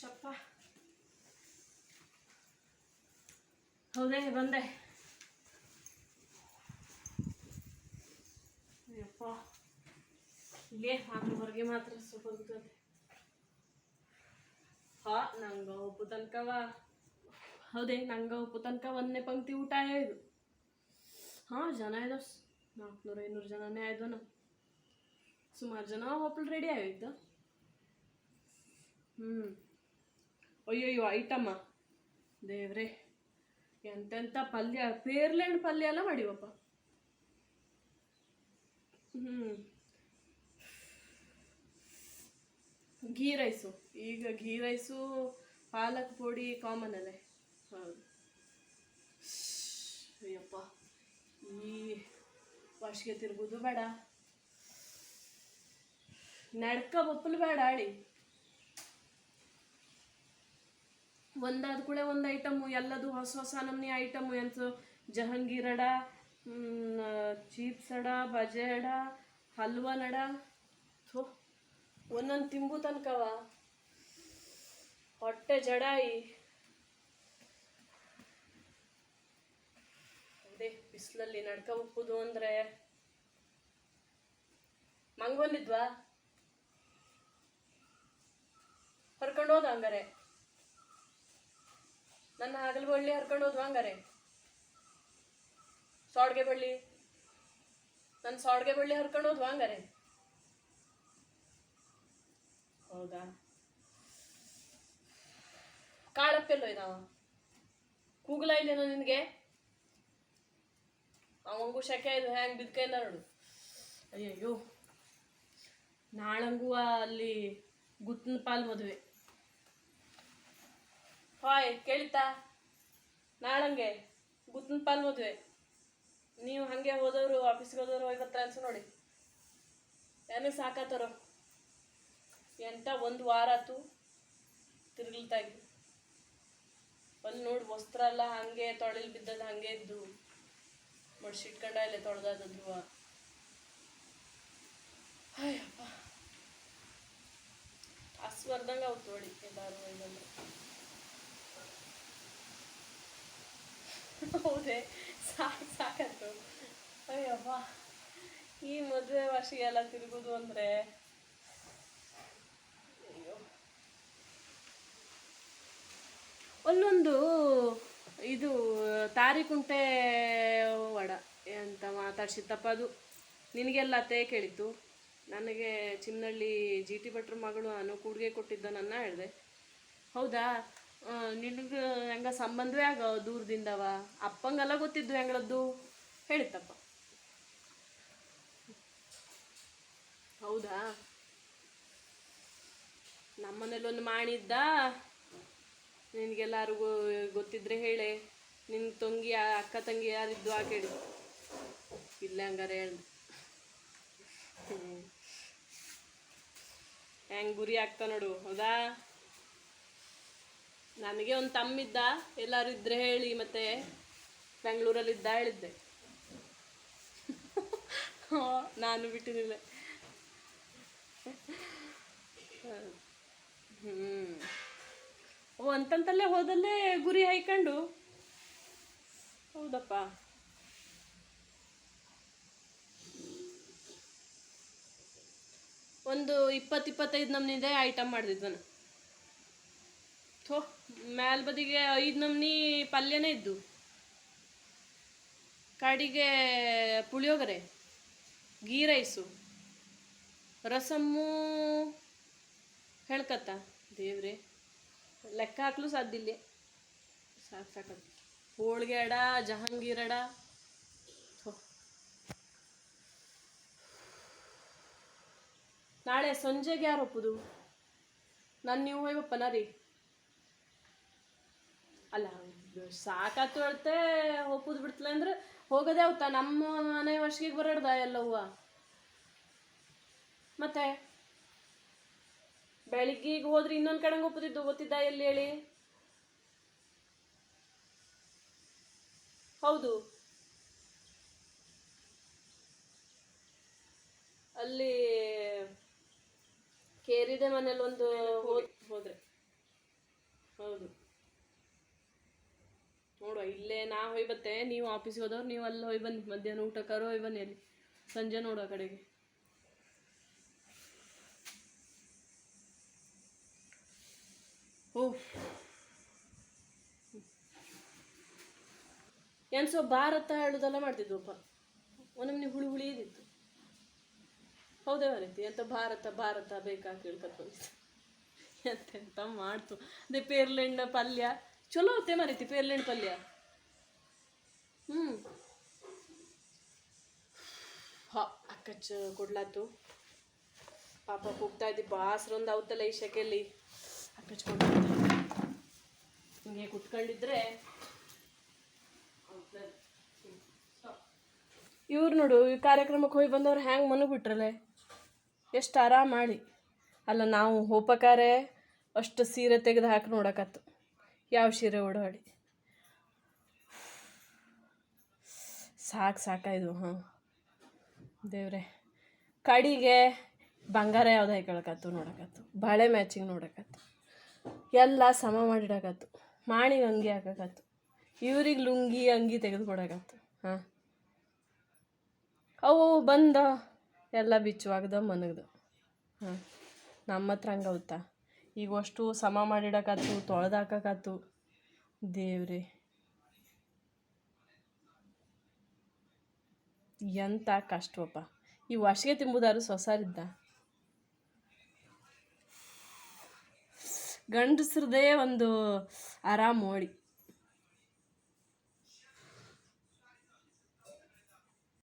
ಚಪ್ಪ. ಹೌದೇ, ಬಂದೆ. ಯಪ್ಪ. ಇಲ್ಲೇ, ಆದ್ರೂ ಹೊರಗೆ ಮಾತ್ರ ಸ್ವಲ್ಪ ಗೊತ್ತದೆ ಹಾ, ನಂಗ ಉಪ್ಪು ತನಕವ. ಹೌದೇ, ನಂಗ ಉಪ್ಪು ತನಕ ಒಂದನೇ ಪಂಕ್ತಿ ಊಟ ಇದು ಹಾಂ, ಜನ ಇದಾವ. ನಾಲ್ಕುನೂರು ಐನೂರು ಜನನೇ ಆಯ್ದು ನಾವು ಸುಮಾರು ಜನ ಹೋಪ್ಲು ರೆಡಿ ಆಗಿದ್ದು? ಹ್ಞೂ ಅಯ್ಯಯ್ಯೋ ಐಟಮ್ಮ ದೇವ್ರೆ ಎಂತೆಂಥ ಪಲ್ಯ, ಪೇರ್ಲೆಂಡ್ ಪಲ್ಯ ಎಲ್ಲ ಮಾಡಿವಪ್ಪ. ಹ್ಞೂ ಘೀ ರೈಸು, ಈಗ ಘೀ ರೈಸು, ಪಾಲಕ್ ಪುಡಿ ಕಾಮನ್ ಅಲ್ಲೇ. ಹೌದು. ಅಯ್ಯಪ್ಪ, ಈ ವಾಶ್ಗೆ ತಿರುಗೋದು ಬೇಡ. ನಡ್ಕ ಬಪ್ಪಲು ಬೇಡ ಆಳಿ ಒಂದಾದ ಕೂಡ ಒಂದು ಐಟಮು ಎಲ್ಲದು ಹೊಸ ಹೊಸ ನಮ್ನಿ ಐಟಮು ಎಂತ? ಜಹಂಗೀರ್ ಅಡ ಚೀಪ್ಸ್ ಬಜೆ ಹಲ್ವಾ ಥೋ, ಒಂದೊಂದು ತಿಂಬು ತನಕವ. ಹೊಟ್ಟೆ ಜಡಾಯಿ. ಅದೇ ಬಿಸಿಲಲ್ಲಿ ನಡ್ಕ ಉಪ್ಪುದು ಅಂದ್ರೆ. ಮಂಗ್ ಬಂದಿದ್ವಾ ಹರ್ಕೊಂಡು ಹೋದ ಹಂಗಾರೆ. ನನ್ನ ಹಗಲು ಬಳ್ಳಿ ಹರ್ಕೊಂಡು ಹೋದ್ವಾ ಹಂಗಾರೆ? ಸಾಡ್ಗೆ ಬಳ್ಳಿ. ನನ್ನ ಸಾಡ್ಗೆ ಬಳ್ಳಿ ಹರ್ಕೊಂಡು ಹೋದ್ವಾ ಹಂಗಾರೆ? ಹೌದಾ? ಕಾಳಪ್ಪೆಲ್ಲೋ ಇದಾವ ಕೂಗ್ಲ ಇಲ್ಲೇನೋ ನಿನಗೆ? ಅವಂಗೂ ಶಕೆ ಇದು, ಹ್ಯಾಂಗ್ ಬಿದ್ಕೈ ನೋಡು. ಅಯ್ಯಯ್ಯೋ. ನಾಳಂಗೂ ಅಲ್ಲಿ ಗುತ್ತಿನ ಪಾಲ್ ಮದುವೆ. ಹಾಯ್, ಕೇಳಿತಾ? ನಾಳಂಗೆ ಗುತ್ತಿನ ಪಾಲ್ ಮದುವೆ. ನೀವು ಹಾಗೆ ಹೋದವರು ಆಫೀಸ್ಗೆ ಹೋದವರು ಹೋಗ್ಬರ್ತ ಅನ್ಸ ನೋಡಿ. ಏನಕ್ಕೆ ಸಾಕಾತರೋ? ಎಂತ ಒಂದು ವಾರ ಆತು ತಿರುಗ್ಲಿತಾಗಿ ಅಲ್ಲಿ ನೋಡಿ ವಸ್ತ್ರ ಎಲ್ಲ ಹಂಗೆ ತೊಳಿಲ್ ಬಿದ್ದದ ಹಂಗೆ ಇದ್ದು. ಮಡ್ಸಿಟ್ಕೊಂಡ ಇಲ್ಲೇ ತೊಳೆದದ್ದು ಅಯ್ಯಪ್ಪ ಅಸ್ವರ್ದಂಗೆ ಅವ್ರು ತೋಳಿ ಎಲ್ಲಾರು ಹೌದೇ. ಸಾಕು, ಸಾಕಂತು. ಅಯ್ಯಪ್ಪ ಈ ಮದುವೆ ವರ್ಷಿಗೆಲ್ಲ ತಿರುಗೋದು ಅಂದ್ರೆ ಅಯ್ಯೋ. ಅಲ್ಲೊಂದು ಇದು ತಾರಿಕುಂಟೆ ವಡ ಅಂತ ಮಾತಾಡ್ಸಿತ್ತಪ್ಪ ಅದು. ನಿನಗೆಲ್ಲ ತೇ ಕೇಳಿತ್ತು ನನಗೆ ಚಿನ್ನಳ್ಳಿ ಜಿ ಟಿ ಭಟ್ರ ಮಗಳು ನಾನು ಕೂಡುಗೆ ಕೊಟ್ಟಿದ್ದ ನನ್ನ ಹೇಳಿದೆ. ಹೌದಾ? ನಿನಗೆ ಹೆಂಗ ಸಂಬಂಧವೇ ಆಗ ದೂರದಿಂದವ? ಅಪ್ಪಂಗೆಲ್ಲ ಗೊತ್ತಿದ್ದು ಹೆಂಗಳದ್ದು? ಹೇಳಿತಪ್ಪ ಹೌದಾ? ನಮ್ಮನೇಲಿ ಒಂದು ಮಾಡಿದ್ದ ನಿನಗೆಲ್ಲರಿಗೂ ಗೊತ್ತಿದ್ರೆ ಹೇಳೆ. ನಿನ್ನ ತಂಗಿ ಅಕ್ಕ ತಂಗಿ ಯಾರಿದ್ದು ಆ ಕೇಳಿ. ಇಲ್ಲ ಹಂಗಾರೆ ಹೇಳ ಹೆಂಗ್ ಗುರಿ ಆಗ್ತಾ ನೋಡು, ಹೌದಾ? ನನಗೆ ಒಂದು ತಮ್ಮಿದ್ದ ಎಲ್ಲರೂ ಇದ್ರೆ ಹೇಳಿ ಮತ್ತೆ ಬೆಂಗಳೂರಲ್ಲಿದ್ದ ಹೇಳಿದ್ದೆ. ಹಾ, ನಾನು ಬಿಟ್ಟಿದ್ದಿಲ್ಲ ಓ ಅಂತಂತಲ್ಲೇ ಹೋದಲ್ಲೇ ಗುರಿ ಹಾಯ್ಕೊಂಡು? ಹೌದಪ್ಪ. ಒಂದು ಇಪ್ಪತ್ತು ಇಪ್ಪತ್ತೈದು ಐಟಮ್ ಐಟಮ್ ಮಾಡಿದ್ವನ ಥೋ ಮ್ಯಾಲ್ ಬದಿಗೆ ಐದು ನಮ್ನಿ ಪಲ್ಯನೇ ಇದ್ದು. ಕಡಿಗೆ ಪುಳಿಯೋಗರೆ ಗೀ ರೈಸು, ರಸಮ್ಮು ಹೇಳ್ಕತ್ತ. ದೇವ್ರೆ, ಲೆಕ್ಕ ಹಾಕ್ಲು ಸಾಧ್ಯ ಇಲ್ಲಿ. ಸಾಕು ಸಾಕದು ಹೋಳಿಗೆ ಅಡ, ಜಹಾಂಗೀರ್ ಅಡ. ನಾಳೆ ಸಂಜೆಗೆ ಯಾರು ಒಪ್ಪುದು? ನಾನು ನೀವು ಹೋಗ್ಬಪ್ಪನ ರೀ. ಅಲ್ಲ, ಸಾಕತ್ ಹೇಳ್ತೆ ಒಪ್ಪುದು ಬಿಡ್ತಲ್ಲ ಅಂದ್ರೆ ಹೋಗೋದೇ ಅವತ್ತ ನಮ್ಮ ಮನೆ ವರ್ಷಿಗೆ ಬರಡ್ದ ಎಲ್ಲ ಹೂವ. ಮತ್ತೆ? ಬೆಳಿಗ್ಗೆ ಈಗ ಹೋದ್ರೆ ಇನ್ನೊಂದು ಕಡೆಗೆ ಒಪ್ಪುದಿದ್ದು ಗೊತ್ತಿದ್ದ ಎಲ್ಲಿ ಹೇಳಿ? ಹೌದು. ಅಲ್ಲಿ ಕೇರಿದೆ ಮನೇಲಿ ಒಂದು ಹೋದ್ ಹೋದ್ರೆ. ಹೌದು. ಇಲ್ಲೇ ನಾ ಹೋಯ್ ಬತ್ತೆ ನೀವು ಆಫೀಸ್ ಹೋದವ್ರು, ನೀವು ಅಲ್ಲಿ ಹೋಯ್ ಬನ್ನಿ ಮಧ್ಯಾಹ್ನ ಊಟಕ್ಕಾರು ಹೋಯ್ ಬನ್ನಿ ಅಲ್ಲಿ, ಸಂಜೆ ನೋಡೋ ಕಡೆಗೆ. ಓಹ್ ಏನು ಸೊ ಭಾರತ ಹೇಳುದೆಲ್ಲ ಮಾಡ್ತಿದ್ವಪ್ಪ ಒಂದೊಮ್ಮೆ ಹುಳಿ ಹುಳಿ ಇದ್ದಿತ್ತು. ಹೌದೇ ಮರೀತಿ ಎಂತ ಭಾರತ ಭಾರತ ಬೇಕಾ ಕೇಳ್ಕೊತ ಎಂತ ಎಂತೆಂತ ಮಾಡ್ತು. ಅದೇ ಪೇರ್ಲೆಂಡ್ ಪಲ್ಯ. ಚಲೋ ಅತ್ತೆ ಮರೀತಿ ಪೇರ್ಲೆಂಡ್ ಪಲ್ಯ ಹ್ಞೂ ಹಾ ಅಕ್ಕಚ್ಚ ಕೊಡ್ಲಾತು ಪಾಪ ಕೂಗ್ತಾ ಇದ್ದಿ. ಬಾಸ್ರೊಂದು ಅವತ್ತಲ್ಲ ಈ ಶೆಕೆಯಲ್ಲಿ. ಕಚ್ಕೊಂಡು ಹಿಂಗೆ ಕುತ್ಕೊಂಡಿದ್ರೆ ಇವ್ರು ನೋಡು, ಈ ಕಾರ್ಯಕ್ರಮಕ್ಕೆ ಹೋಗಿ ಬಂದವ್ರು ಹ್ಯಾಂಗೆ ಮನಗೆ ಬಿಟ್ರಲೆ ಎಷ್ಟು ಆರಾಮ್ ಮಾಡಿ. ಅಲ್ಲ, ನಾವು ಹೋಪಕಾರೆ ಅಷ್ಟು ಸೀರೆ ತೆಗೆದು ಹಾಕಿ ನೋಡಕತ್ತು. ಯಾವ ಸೀರೆ ಓಡಾಡಿ ಸಾಕು ಸಾಕಾಯ್ದು ಹಾಂ ದೇವ್ರೆ, ಕಡಿಗೆ ಬಂಗಾರ ಯಾವ್ದು ಹಾಕೊಳಕತ್ತು ನೋಡಕತ್ತು ಬಾಳೆ ಮ್ಯಾಚಿಂಗ್ ನೋಡಕತ್ತು ಎಲ್ಲ ಸಮ ಮಾಡಿಡಕತ್ತು ಮಾಣಿಗೆ ಅಂಗಿ ಹಾಕಕತ್ತು ಇವ್ರಿಗೆ ಲುಂಗಿ, ಅಂಗಿ ತೆಗೆದುಕೊಡಕತ್ತು ಹಾಂ. ಅವು ಬಂದ, ಎಲ್ಲ ಬಿಚ್ಚುವಾಗ್ದ, ಮನಗ್ದು. ಹಾಂ. ನಮ್ಮ ಹತ್ರ ಹಂಗೆ ಈಗ ಅಷ್ಟು ಸಮ ಮಾಡಿಡಕತ್ತು ತೊಳೆದು ಹಾಕಕತ್ತು ದೇವ್ರಿ. ಎಂಥ ಕಷ್ಟವಪ್ಪ. ಈ ವಾಸಿಗೆ ತಿಂಬುದಾರು ಸೊಸಾರಿದ್ದ. ಗಂಡಸ್ರದೇ ಒಂದು ಆರಾಮ್ ಓಡಿ